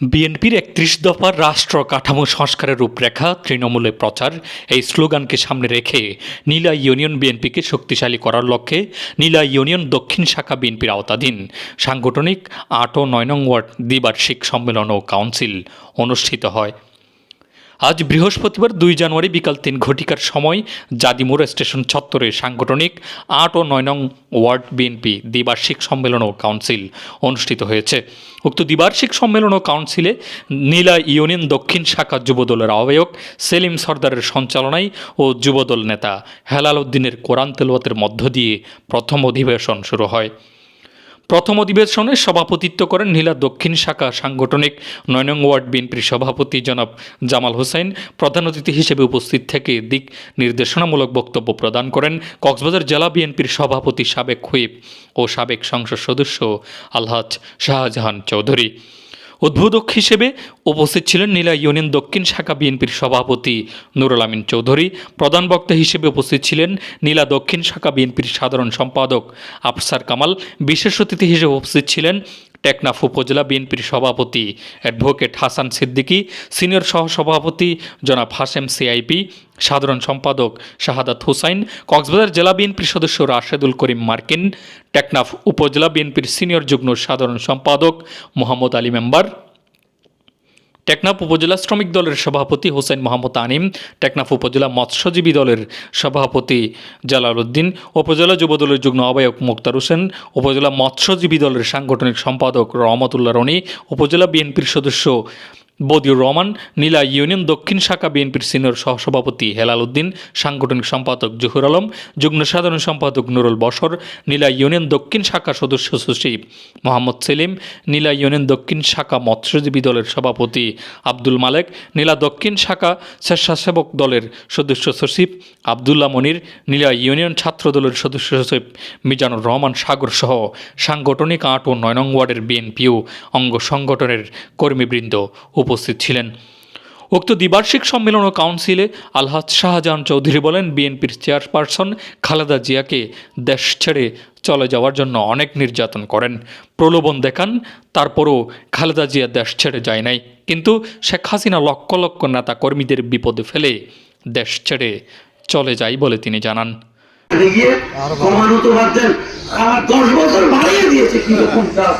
বিএনপির একত্রিশ দফার রাষ্ট্র কাঠামো সংস্কারের রূপরেখা তৃণমূলে প্রচার, এই স্লোগানকে সামনে রেখে নীলা ইউনিয়ন বিএনপিকে শক্তিশালী করার লক্ষ্যে নীলা ইউনিয়ন দক্ষিণ শাখা বিএনপির আওতাধীন সাংগঠনিক আট ও নয় নং ওয়ার্ড দ্বিবার্ষিক সম্মেলন ও কাউন্সিল অনুষ্ঠিত হয়। আজ বৃহস্পতিবার দুই জানুয়ারি বিকাল তিন ঘটিকার সময় জাদিমোড় স্টেশন চত্বরে সাংগঠনিক আট ও নয় নং ওয়ার্ড বিএনপি দ্বিবার্ষিক সম্মেলন ও কাউন্সিল অনুষ্ঠিত হয়েছে। উক্ত দ্বিবার্ষিক সম্মেলন ও কাউন্সিলে নীলা ইউনিয়ন দক্ষিণ শাখা যুবদলের আহ্বায়ক সেলিম সর্দারের সঞ্চালনায় ও যুবদল নেতা হেলাল উদ্দিনের কোরআন তেলওয়াতের মধ্য দিয়ে প্রথম অধিবেশন শুরু হয়। প্রথম অধিবেশনে সভাপতিত্ব করেন নীলা দক্ষিণ শাখা সাংগঠনিক নয় নং ওয়ার্ড বিএনপির সভাপতি জনাব জামাল হোসেন। প্রধান অতিথি হিসেবে উপস্থিত থেকে দিক নির্দেশনামূলক বক্তব্য প্রদান করেন কক্সবাজার জেলা বিএনপির সভাপতি সাবেক হুইপ ও সাবেক সংসদ সদস্য আলহাজ শাহজাহান চৌধুরী। উদ্বোধক হিসেবে উপস্থিত ছিলেন নীলা ইউনিয়ন দক্ষিণ শাখা বিএনপির সভাপতি নুরুল আমিন চৌধুরী। প্রধান বক্তা হিসেবে উপস্থিত ছিলেন নীলা দক্ষিণ শাখা বিএনপির সাধারণ সম্পাদক আফসার কামাল। বিশেষ অতিথি হিসেবে উপস্থিত ছিলেন টেকনাফ উপজেলা বিএনপির সভাপতি অ্যাডভোকেট হাসান সিদ্দিকী, সিনিয়র সহসভাপতি জনাব হাসেম সিআইপি, সাধারণ সম্পাদক শাহাদাত হুসাইন, কক্সবাজার জেলা বিএনপির সদস্য রাশেদুল করিম মার্কিন, টেকনাফ উপজেলা বিএনপির সিনিয়র যুগ্ম সাধারণ সম্পাদক মোহাম্মদ আলী মেম্বার। টেকনাফ উপজেলা শ্রমিক দলের সভাপতি হোসেন মোহাম্মদ আনিম, টেকনাফ উপজেলা মৎস্যজীবী দলের সভাপতি জালাল উদ্দিন, উপজেলা যুবদলের যুগ্ম আহ্বায়ক মুক্তার হোসেন, উপজেলা মৎস্যজীবী দলের সাংগঠনিক সম্পাদক রহমতুল্লাহ রনি, উপজেলা বিএনপির সদস্য বদিউর রহমান, নীলা ইউনিয়ন দক্ষিণ শাখা বিএনপির সিনিয়র সহসভাপতি হেলাল উদ্দিন, সাংগঠনিক সম্পাদক জহুর আলম, যুগ্ম সাধারণ সম্পাদক নুরুল বসর নীলা ইউনিয়ন দক্ষিণ শাখা সদস্য সচিব মোহাম্মদ সেলিম, নীলা ইউনিয়ন দক্ষিণ শাখা মৎস্যজীবী দলের সভাপতি আব্দুল মালেক, নীলা দক্ষিণ শাখা স্বেচ্ছাসেবক দলের সদস্য সচিব আবদুল্লাহ মনির, নীলা ইউনিয়ন ছাত্র দলের সদস্য সচিব মিজানুর রহমান সাগর সহ সাংগঠনিক আট ও নয় নং ওয়ার্ডের বিএনপিও অঙ্গ সংগঠনের কর্মীবৃন্দ। উপস্থিত ছিলেন। উক্ত দ্বিবার্ষিক সম্মেলন ও কাউন্সিলে আলহাজ শাহজাহান চৌধুরী বলেন, বিএনপির চেয়ারপারসন খালেদা জিয়াকে দেশ ছেড়ে চলে যাওয়ার জন্য অনেক নির্যাতন করেন। প্রলোভন দেখান, তারপরও খালেদা জিয়া দেশ ছেড়ে যায় নাই। কিন্তু শেখ হাসিনা লক্ষ লক্ষ নেতা কর্মীদের বিপদে ফেলে দেশ ছেড়ে চলে যায় বলে তিনি জানান। দশ বছর দিয়েছে কাজ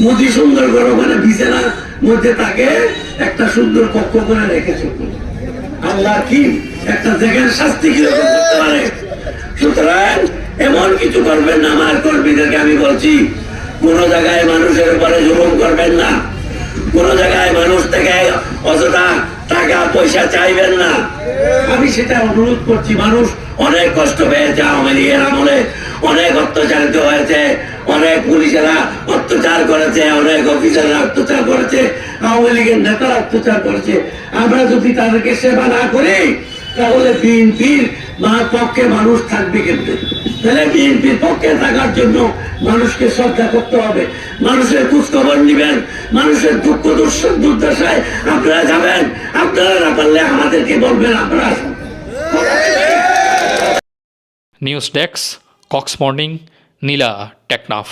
মোদি সুন্দর মধ্যে তাকে একটা সুন্দর কক্ষ করে রেখেছে আল্লাহ কি একটা জায়গার শাস্তি পারে সুতরাং এমন কিছু করবেন না আমার কর্মীদেরকে আমি বলছি কোন জায়গায় মানুষের উপরে জুলুম করবেন না। কোন জায়গায় মানুষ অযথা টাকা পয়সা চাইবেন না। আমি সেটা অনুরোধ করছি, মানুষ অনেক কষ্ট পেয়েছে আওয়ামী লীগের আমলে, অনেক অত্যাচারিত হয়েছে, অনেক পুলিশেরা অত্যাচার করেছে, অনেক অফিসাররা অত্যাচার করেছে, আওয়ামী লীগের নেতারা অত্যাচার করেছে। আমরা যদি তাদেরকে সেবা না করি, তাহলে বিএনপির পক্ষে মানুষ থাকবে কিন্তু তাহলে বিএনপির পক্ষে থাকার জন্য মানুষকে শ্রদ্ধা করতে হবে। মানুষের খোঁজখবর নিবেন, মানুষের দুঃখ দুঃখ দুর্দশায় আপনারা যাবেন, আপনারা না পারলে আমাদেরকে বলবেন আমরা news desk, Cox morning, Nila Teknaf.